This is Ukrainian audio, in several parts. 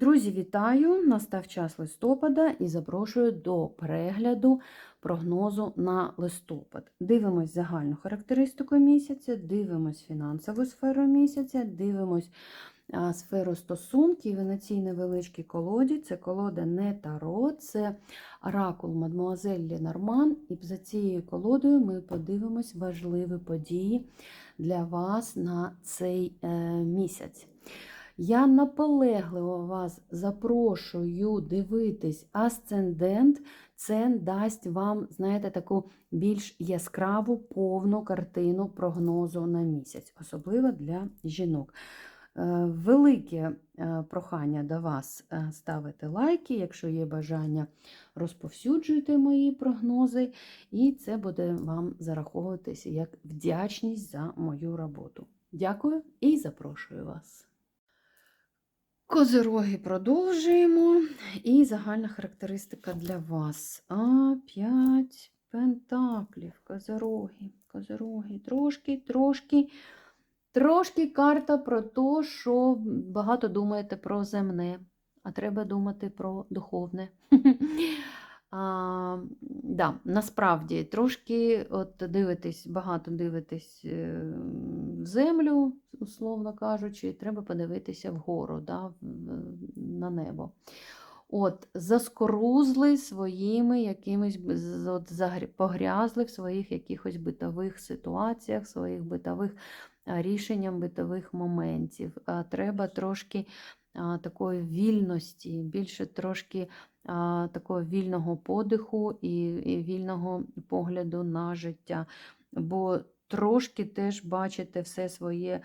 Друзі, вітаю! Настав час листопада і запрошую до перегляду прогнозу на листопад. Дивимось загальну характеристику місяця, дивимось фінансову сферу місяця, дивимось сферу стосунків і на цій невеличкій колоді. Це колода не Таро, це оракул Мадмуазель Ленорман. І за цією колодою ми подивимось важливі події для вас на цей е, місяць. Я наполегливо вас запрошую дивитись асцендент. Це дасть вам, знаєте, таку більш яскраву повну картину прогнозу на місяць, особливо для жінок. Е, Велике е, прохання до вас е, ставити лайки, якщо є бажання, розповсюджуйте мої прогнози, і це буде вам зараховуватися як вдячність за мою роботу. Дякую і запрошую вас. Козироги продовжуємо. І загальна характеристика для вас. А, 5 пентаклів, козироги, козироги. Трошки, трошки, трошки карта про те, що багато думаєте про земне, а треба думати про духовне. А, да, насправді, трошки от дивитесь, багато дивитесь е, землю, условно кажучи, треба подивитися вгору, да, на небо. От, заскорузли своїми якимись, от, погрязли в своїх якихось битових ситуаціях, своїх битових рішенням битових моментів. Треба трошки а, такої вільності, більше трошки а, такого вільного подиху і, і вільного погляду на життя. Бо трошки теж бачите все своє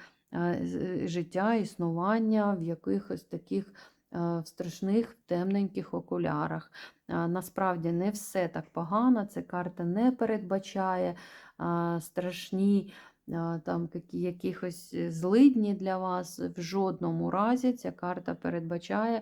життя, існування в якихось таких в страшних темненьких окулярах. Насправді не все так погано, це карта не передбачає страшні там якихось злидні для вас в жодному разі. Ця карта передбачає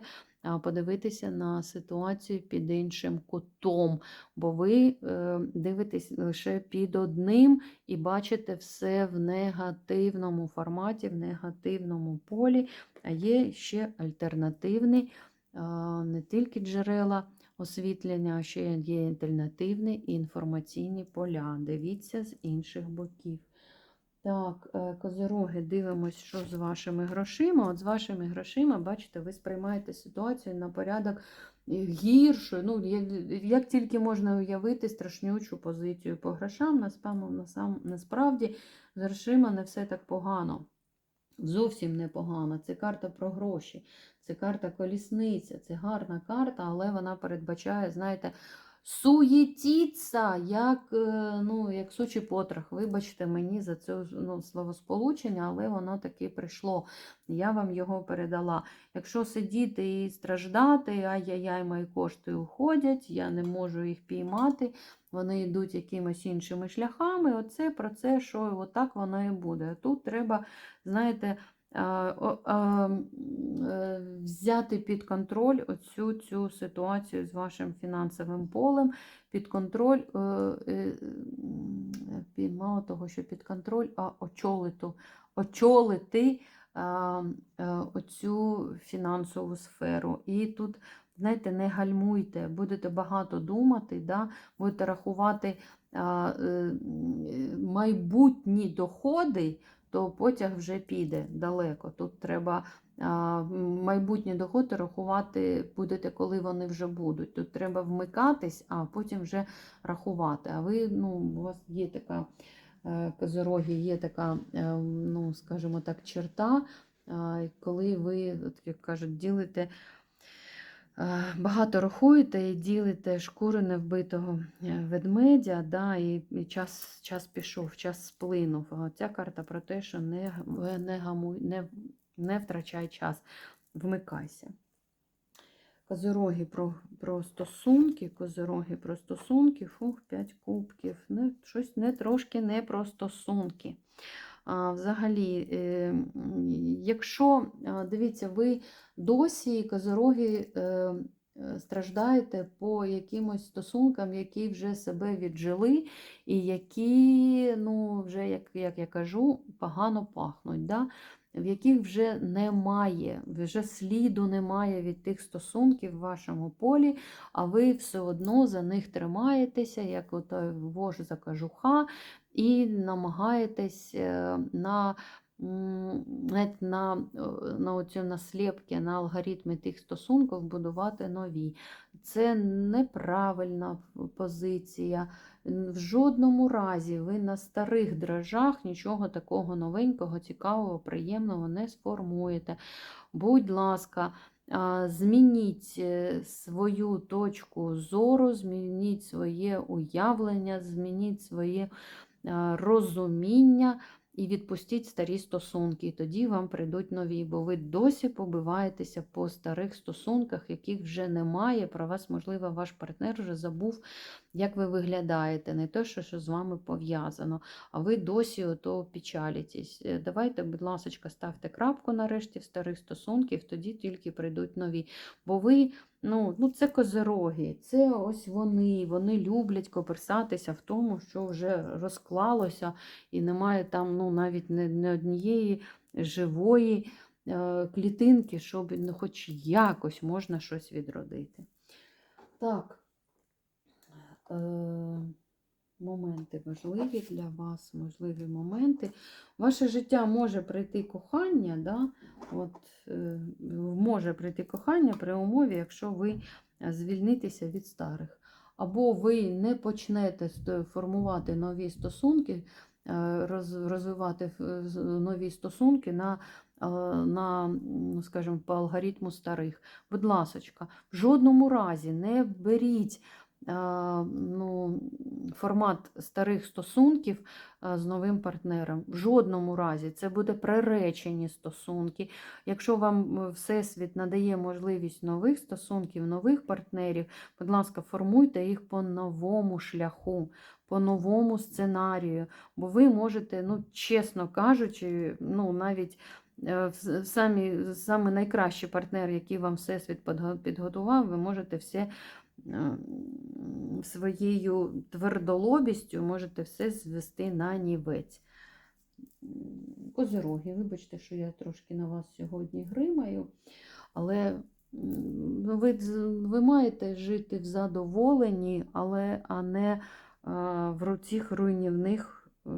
подивитися на ситуацію під іншим кутом, бо ви е, дивитесь лише під одним і бачите все в негативному форматі, в негативному полі, а є ще альтернативні не тільки джерела освітлення, а ще є альтернативні інформаційні поля. Дивіться з інших боків. Так, е, козироги, дивимось, що з вашими грошима. От з вашими грошима, бачите, ви сприймаєте ситуацію на порядок е. Ну, я- як тільки можна уявити страшнючу позицію по грошам, насправді, насправді з грошима не все так погано. Зовсім непогано. Це карта про гроші, це карта колісниця, це гарна карта, але вона передбачає, знаєте, суєтіться, як, е, ну, як сучий потрох. Вибачте мені за це ну, словосполучення, але воно таки прийшло. Я вам його передала. Якщо сидіти і страждати, ай-яй-яй, мої кошти уходять, я не можу їх піймати, вони йдуть якимись іншими шляхами. Оце про це, що отак воно і буде. Тут треба, знаєте, взяти під контроль оцю цю ситуацію з вашим фінансовим полем, під контроль, е, е, мало того, що під контроль, а очолити е, оцю фінансову сферу. І тут, знаєте, не гальмуйте, будете багато думати, да? будете рахувати е, майбутні доходи, то потяг вже піде далеко. Тут треба майбутні доходи рахувати будете, коли вони вже будуть. Тут треба вмикатись, а потім вже рахувати. А ви, ну, у вас є така е, козорогі, є така, е, ну, скажімо так, черта, коли ви, як кажуть, ділите. Е, Багато рахуєте і ділите шкури невбитого е, ведмедя, да, і, час, час пішов, час сплинув. Ця карта про те, що не, не, гамуй, не, не втрачай час, вмикайся. Козироги про, про стосунки, козироги про стосунки, фух, 5 кубків. Не, щось не трошки не про стосунки. Взагалі, е, якщо, дивіться, ви досі козироги е, е, страждаєте по якимось стосункам, які вже себе віджили, і які, ну, вже, як, як я кажу, погано пахнуть. Да? В яких вже немає, вже сліду немає від тих стосунків в вашому полі, а ви все одно за них тримаєтеся, як отой вож за кажуха, і намагаєтесь е, на навіть на, е, на оцю насліпки, на алгоритми тих стосунків будувати нові. Це неправильна позиція. В жодному разі ви на старих дрожжах нічого такого новенького, цікавого, приємного не сформуєте. Будь ласка, змініть е, свою точку зору, змініть своє уявлення, змініть своє розуміння і відпустіть старі стосунки. І тоді вам прийдуть нові, бо ви досі побиваєтеся по старих стосунках, яких вже немає. Про вас, можливо, ваш партнер вже забув, як ви виглядаєте, не те, що, що з вами пов'язано, а ви досі ото печалітесь. Е, Давайте, будь ласка, ставте крапку нарешті в старих стосунків, тоді тільки прийдуть нові. Бо ви, ну, ну це козероги, це ось вони, вони люблять коперсатися в тому, що вже розклалося, і немає там ну, навіть не, не однієї живої е, клітинки, щоб ну, хоч якось можна щось відродити. Так. Е, моменти важливі для вас, можливі моменти. Ваше життя може прийти кохання, да? От, е, може прийти кохання при умові, якщо ви звільнитеся від старих. Або ви не почнете формувати нові стосунки, е, розвивати е, нові стосунки на, е, на скажімо, по алгоритму старих. Будь ласочка, в жодному разі не беріть ну, формат старих стосунків з новим партнером. В жодному разі це буде приречені стосунки. Якщо вам е, Всесвіт надає можливість нових стосунків, нових партнерів, будь ласка, формуйте їх по новому шляху, по новому сценарію. Бо ви можете, ну, чесно кажучи, ну, навіть е, самі, саме найкращий партнер, який вам Всесвіт підготував, ви можете все своєю твердолобістю можете все звести на нівець. Козироги, вибачте, що я трошки на вас сьогодні гримаю, але ви, ви маєте жити в задоволенні, але а не а, в цих руйнівних е,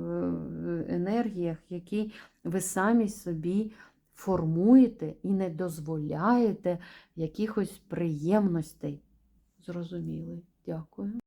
енергіях, які ви самі собі формуєте і не дозволяєте якихось приємностей. Зрозуміли. Дякую.